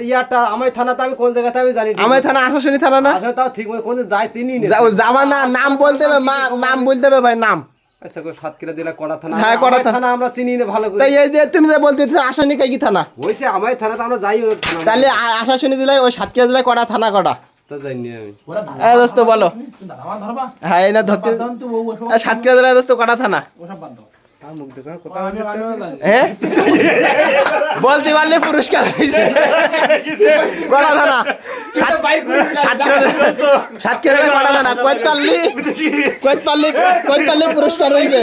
ইয়ারটা আমার থানাতে আমি কোন জায়গাতে আমি জানি আমার থানা আশাশুনি থানা না? তাও ঠিক কোন যাই চিনি না। যা- না নাম বলতে হবে মা নাম বলতে হবে ভাই নাম। আচ্ছা কো সাতক্ষীরা জেলা কড়া থানা? হ্যাঁ, কড়া থানা। থানা আমরা চিনি না ভালো করে। তাই এই যে তুমি যে বলতে আশানি কি থানা? হয়েছে আমার থানাতে আমরা যাই তাহলে আশাশুনি জেলায় ওই সাতক্ষীরা জেলায় কটা থানা দোস্ত বলো। হ্যাঁ এই না ধরতে সাতক্ষীরা জেলায় দোস্ত কটা থানা। বলতে পারলে পুরস্কার হয়েছে কটা সাত- সাতক্ষীরা জেলা- সাতক্ষীরা জেলায় কটা থানা কয়েক পারলি কয়েক পারলি কয়েক পারলি পুরস্কার হয়েছে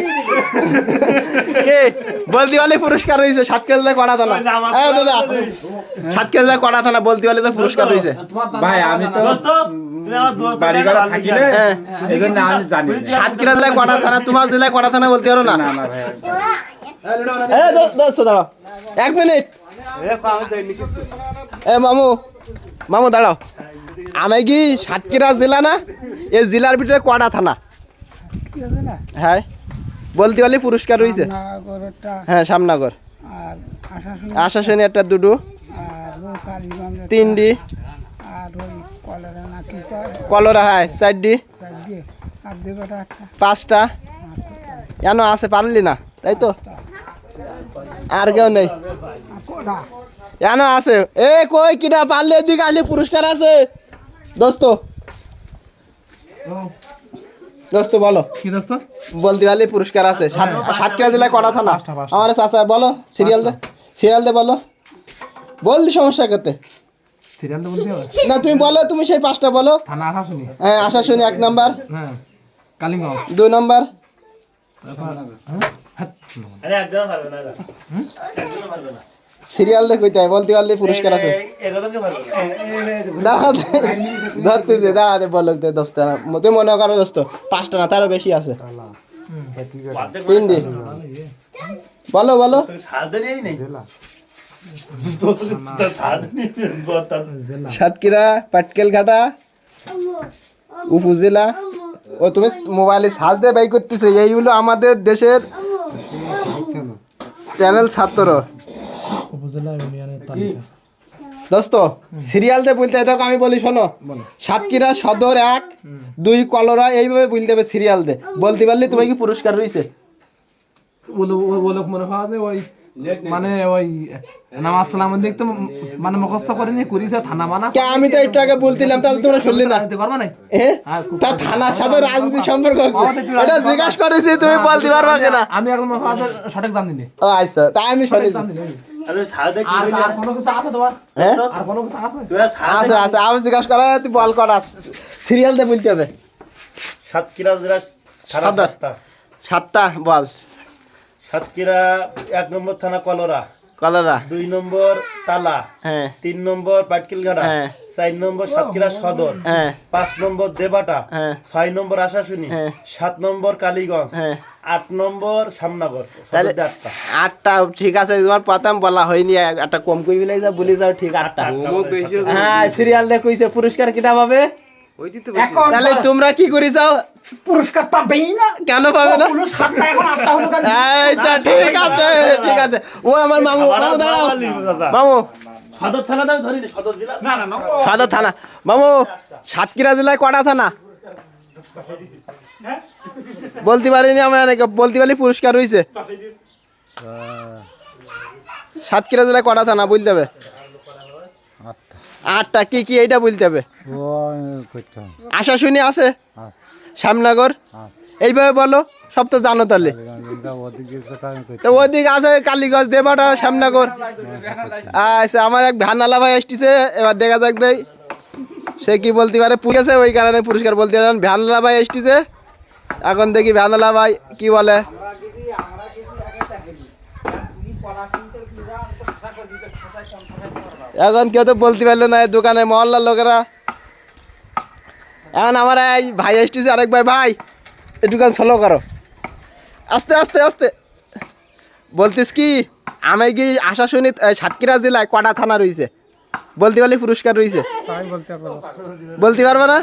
কে বলতে পারলে পুরস্কার হয়েছে সাতক্ষীরা কটা থানা এ দাদা সাতক্ষীরা কটা থানা বলতে পারলে তো পুরস্কার হয়েছে ভাই আমি তো হ্যাঁ। সাতক্ষীরা জেলায় কটা থানা তোমার জেলায় কটা থানা বলতে পারো না? না না ভাই। এ দো- দোস্ত দাঁড়াও। এক মিনিট। এ মামু মামু দাঁড়াও। আমি কি সাতক্ষীরা জেলা না? এই জেলার ভিতরে কটা থানা? হ্যাঁ। বলতে পারলে পুরস্কার রয়েছে। হ্যাঁ সামনাগর। আশাশুনি। আশাশুনি একটা দুটো। তিনটি। আর ওই কলেরা না কি কলরা হ্যাঁ চারটি পাঁচটা। কেন আছে পারলি না তাই তো? আর কেউ নেই। কেন আছে। এ কই কিনা পারলে দিকে আসলে পুরস্কার আছে। দোস্ত। দোস্ত বলো। কি দোস্ত? বলতে পারলে পুরস্কার আছে। সাত- সাতক্ষীরা জেলায় কটা থানা? আমার চাচা বলো সিরিয়াল দে। সিরিয়াল দে বলো। বললি সমস্যা করতে। সিরিয়ালটা বলতে হবে না তুমি বলো তুমি সেই পাঁচটা বলো থানা আসা শুনি হ্যাঁ আশা শুনি এক নাম্বার হ্যাঁ কালিঙ্গাঁও দুই নাম্বার সিরিয়াল দে কইতে হয়, বলতে পারলে পুরস্কার আছে দাঁড়া ধরতেছে দাঁড়া দে বলো দে না তুই মনে করো দোস্ত পাঁচটা না তারও বেশি আছে তিনটি বলো বলো সাতক্ষীরা পাটকেল ঘাটা উপজেলা। ও তুমি মোবাইলে সাজ দিয়ে বাই করতেছে এইগুলো আমাদের দেশের চ্যানেল ছাত্র। উপজেলা ইউনিয়নের তালিকা। দোস্ত সিরিয়াল দিয়ে বলতে দেখো আমি বলি শোনো। সাতক্ষীরা সদর এক দুই কলরা এইভাবে বলতে হবে সিরিয়াল দিয়ে। বলতে পারলে তোমার কি পুরস্কার রয়েছে বলে বলে মনে হয় যে ওই মানে ওই নামাজ সালাম দেখতে মানে মুখস্থ করে নিয়ে করিস থানা মানা কে আমি তো একটু আগে বলছিলাম তাহলে তোমরা শুনলি না। করবা নাই তা থানার সাথে রাজনীতি সম্পর্ক এটা জিজ্ঞাসা করেছি তুমি বলতে পারবা কিনা? আমি এখন মনে হয় যে সঠিক জানি না। ও আচ্ছা তাই আমি শুনেছি। জানি না। আর আর কোনো কিছু আছে তোমার? হ্যাঁ? আর কোনো কিছু আছে? আছে আছে আমি জিজ্ঞাসা করা তুই বল করা সিরিয়াল দিয়ে বলতে হবে। সাতটা বল। সাতক্ষীরা এক নম্বর থানা কলরা। কলরা। দুই নম্বর তালা। হ্যাঁ। তিন নম্বর পাটকিলঘাটা হ্যাঁ। চার নম্বর সাতক্ষীরা সদর। হ্যাঁ। পাঁচ নম্বর দেবাটা। হ্যাঁ। ছয় নম্বর আশাশুনি। হ্যাঁ। সাত নম্বর কালীগঞ্জ। হ্যাঁ। আট নম্বর সামনগর তাহলে আটটা ঠিক আছে তোমার প্রথম বলা হয়নি। একটা কম কই বিলাই যা বলি যাও ঠিক আটটা হ্যাঁ সিরিয়াল দিয়ে কইছে পুরস্কার কিটা পাবে? তাহলে তোমরা কি করি যাও পুরস্কার পাবেই না। কেন পাবে না? পুরো সাতটা এখন আটটা হলো কেন? এইটা ঠিক আছে ঠিক আছে। ও আমার মামু মামু দাঁড়াও। মামু। সদর থানা দাও ধরিনি সদর জেলা। না না না। সদর থানা। মামু সাতক্ষীরা জেলায় কটা থানা? বলতে পারিনি আমি অনেক বলতে পারলি পুরস্কার হয়েছে সাতক্ষীরা জেলায় কটা থানা বলতে হবে? আটটা। কি কি এইটা বলতে হবে? আশা শুনি আছে। শ্যামনগর? এইভাবে বলো সব তো জানো তাহলে। ওদিকে আছে কালীগঞ্জ দেবাটা শ্যামনগর। আচ্ছা আমার এক ভ্যানালা ভাই আসতেছে এবার দেখা যাক দেই। সে কি বলতে পারে? পুলিশে ওই কারণে পুরস্কার বলতে পারেন ভ্যানালা ভাই আসতেছে। এখন দেখি ভ্যানালা ভাই কি বলে। এখন কেউ তো বলতে পারল না দোকানে মহল্লার লোকেরা। এখন আমার এই ভাই আসতেছে আরেক ভাই ভাই দোকান স্লো করো। আস্তে আস্তে আস্তে। বলতিস কি আমি কি আশা শুনি সাতক্ষীরা জেলায় কটা থানা রয়েছে? বলতে পারলে পুরস্কার রয়েছে? বলতে পারব। না?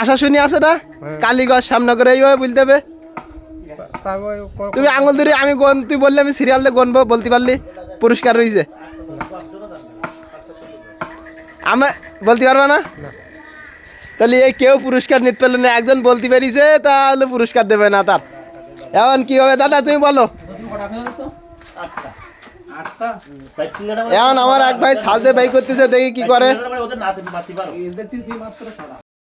আশা শুনি আছে না? কালীগঞ্জ শ্যামনগর এইভাবে বলতে হবে? তুমি আঙুল ধরে আমি গন তুই বললে আমি সিরিয়াল গনবো বলতে পারলি পুরস্কার রয়েছে। আমার বলতে পারবে না। তাহলে এই কেউ পুরস্কার নিতে পারল না, একজন বলতে পেরেছে তাহলে পুরস্কার দেবে না তার। এখন কি হবে? দাদা, তুমি বলো। আটটা এখন আমার এক ভাই সাজতে ভাই করতেছে, দেখি কি করে।